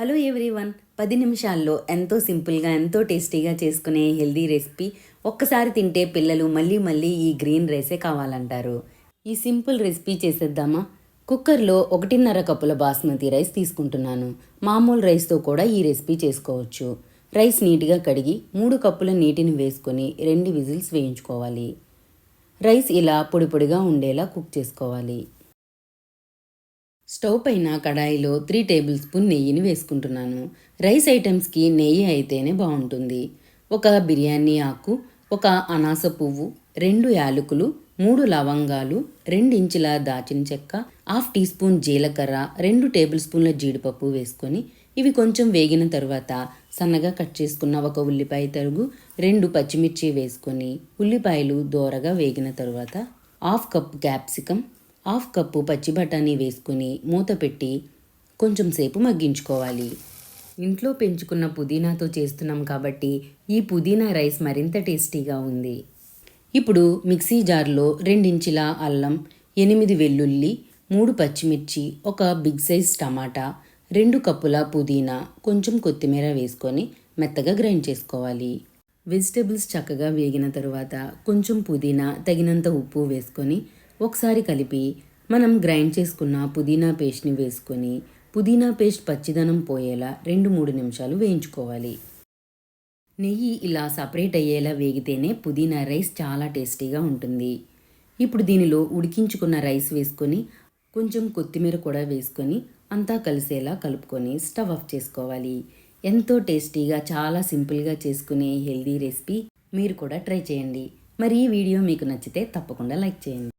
Hello everyone పది నిమిషాల్లో ఎంతో సింపుల్గా ఎంతో టేస్టీగా చేసుకునే హెల్దీ రెసిపీ ఒక్కసారి తింటే పిల్లలు మళ్ళీ మళ్ళీ ఈ గ్రీన్ రైసే కావాలంటారు. ఈ సింపుల్ రెసిపీ చేసేద్దామా? కుక్కర్లో ఒకటిన్నర కప్పుల బాస్మతి రైస్ తీసుకుంటున్నాను. మామూలు రైస్తో కూడా ఈ రెసిపీ చేసుకోవచ్చు. రైస్ నీట్గా కడిగి మూడు కప్పుల నీటిని వేసుకొని రెండు విజిల్స్ వేయించుకోవాలి. రైస్ ఇలా పొడి పొడిగా ఉండేలా కుక్ చేసుకోవాలి. స్టవ్ పైన కడాయిలో త్రీ టేబుల్ స్పూన్ నెయ్యిని వేసుకుంటున్నాను. రైస్ ఐటమ్స్కి నెయ్యి అయితేనే బాగుంటుంది. ఒక బిర్యానీ ఆకు ఒక అనాస పువ్వు రెండు యాలకులు మూడు లవంగాలు రెండు ఇంచుల దాచిన చెక్క హాఫ్ టీ స్పూన్ జీలకర్ర రెండు టేబుల్ స్పూన్ల జీడిపప్పు వేసుకొని ఇవి కొంచెం వేగిన తర్వాత సన్నగా కట్ చేసుకున్న ఒక ఉల్లిపాయ తరుగు రెండు పచ్చిమిర్చి వేసుకొని ఉల్లిపాయలు దోరగా వేగిన తర్వాత half cup capsicum half cup పచ్చి బఠానీ వేసుకుని మూత పెట్టి కొంచెం సేపు మగ్గించుకోవాలి. ఇంట్లో పెంచుకున్న పుదీనాతో చేస్తున్నాం కాబట్టి ఈ పుదీనా రైస్ మరింత టేస్టీగా ఉంది. ఇప్పుడు మిక్సీ జార్లో రెండించిల అల్లం ఎనిమిది వెల్లుల్లి మూడు పచ్చిమిర్చి ఒక బిగ్ సైజ్ టమాటా రెండు కప్పుల పుదీనా కొంచెం కొత్తిమీర వేసుకొని మెత్తగా గ్రైండ్ చేసుకోవాలి. వెజిటేబుల్స్ చక్కగా వేగిన తరువాత కొంచెం పుదీనా తగినంత ఉప్పు వేసుకొని ఒకసారి కలిపి మనం గ్రైండ్ చేసుకున్న పుదీనా పేస్ట్ని వేసుకొని పుదీనా పేస్ట్ పచ్చిదనం పోయేలా రెండు మూడు నిమిషాలు వేయించుకోవాలి. నెయ్యి ఇలా సపరేట్ అయ్యేలా వేగితేనే పుదీనా రైస్ చాలా టేస్టీగా ఉంటుంది. ఇప్పుడు దీనిలో ఉడికించుకున్న రైస్ వేసుకొని కొంచెం కొత్తిమీర కూడా వేసుకొని అంతా కలిసేలా కలుపుకొని స్టవ్ ఆఫ్ చేసుకోవాలి. ఎంతో టేస్టీగా చాలా సింపుల్గా చేసుకునే హెల్దీ రెసిపీ మీరు కూడా ట్రై చేయండి. మరి ఈ వీడియో మీకు నచ్చితే తప్పకుండా లైక్ చేయండి.